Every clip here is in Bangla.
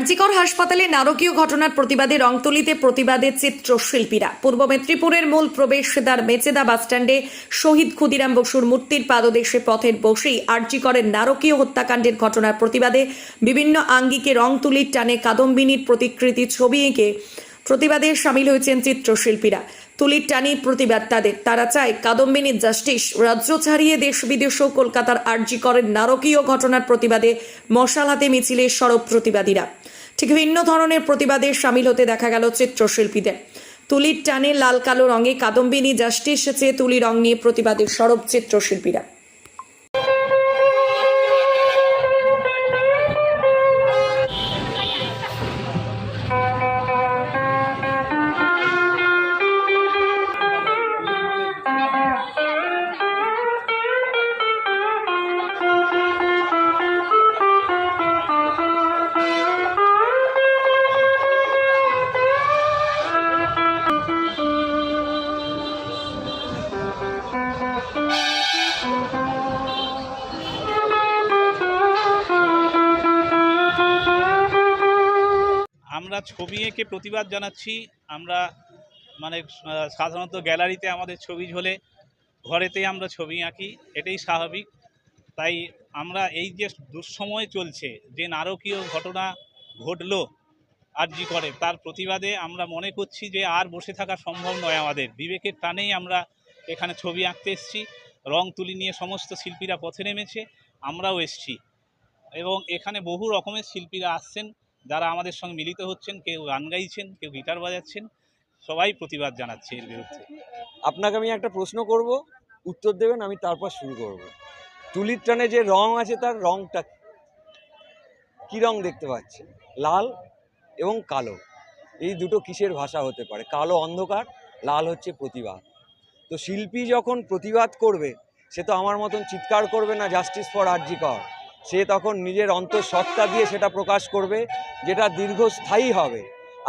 আরজিকর হাসপাতালে নারকীয় ঘটনার প্রতিবাদে রংতুলিতে প্রতিবাদে চিত্রশিল্পীরা। পূর্ব মেদিনীপুরের মূল প্রবেশদ্বার মেচেদা বাসস্ট্যান্ডে শহীদ ক্ষুদিরাম বসুর মূর্তির পাদদেশে পথের বসেই আরজিকরের নারকীয় হত্যাকাণ্ডের ঘটনার প্রতিবাদে বিভিন্ন আঙ্গিকে রংতুলির টানে কাদম্বিনীর প্রতিকৃতি ছবি এঁকে প্রতিবাদে সামিল হয়েছেন চিত্রশিল্পীরা। তুলির টানি প্রতিবাদ তাদের। তারা চায় কাদম্বিনী জাস্টিস রাজ্য ছাড়িয়ে দেশ বিদেশ কলকাতার আরজিকরের নারকীয় ঘটনার প্রতিবাদে মশাল হাতে মিছিলে সরব প্রতিবাদীরা। ঠিক ভিন্ন ধরনের প্রতিবাদে সামিল হতে দেখা গেল চিত্রশিল্পীদের। তুলির টানে লাল কালো রঙে কাদম্বিনী জাস্টিস চেয়ে তুলি রং নিয়ে প্রতিবাদে সরব চিত্রশিল্পীরা। আমরা ছবি এঁকে প্রতিবাদ জানাচ্ছি। আমরা মানে সাধারণত গ্যালারিতে আমাদের ছবি ঝোলে ঘরেতে আমরা ছবি আঁকি, এটাই স্বাভাবিক। তাই আমরা এই যে দুঃসময় চলছে, যে নারকীয় ঘটনা ঘটলো, আরজি করে, তার প্রতিবাদে আমরা মনে করছি যে আর বসে থাকা সম্ভব নয় আমাদের। বিবেকের টানেই আমরা এখানে ছবি আঁকতে এসেছি। রং তুলি নিয়ে সমস্ত শিল্পীরা পথে নেমেছে, আমরাও এসছি। এবং এখানে বহু রকমের শিল্পীরা আসছেন। যারা আমাদের সঙ্গে মিলিত হচ্ছেন, কেউ গান গাইছেন, কেউ গিটার বাজাচ্ছেন, সবাই প্রতিবাদ জানাচ্ছে এর বিরুদ্ধে। আপনাকে আমি একটা প্রশ্ন করব, উত্তর দেবেন, আমি তারপর শুরু করব। তুলির টানে যে রং আছে, তার রংটা কি রং দেখতে পাচ্ছেন? লাল এবং কালো। এই দুটো কিসের ভাষা হতে পারে? কালো অন্ধকার, লাল হচ্ছে প্রতিবাদ। তো শিল্পী যখন প্রতিবাদ করবে, সে তো আমার মতন চিৎকার করবে না জাস্টিস ফর আরজি কর সে তখন নিজের অন্তঃসত্ত্বা দিয়ে সেটা প্রকাশ করবে যেটা দীর্ঘস্থায়ী হবে।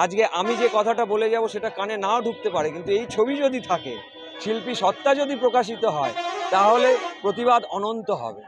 আজকে আমি যে কথাটা বলে যাব সেটা কানে নাও ঢুকতে পারে, কিন্তু এই ছবি যদি থাকে, শিল্পী সত্তা যদি প্রকাশিত হয়, তাহলে প্রতিবাদ অনন্ত হবে।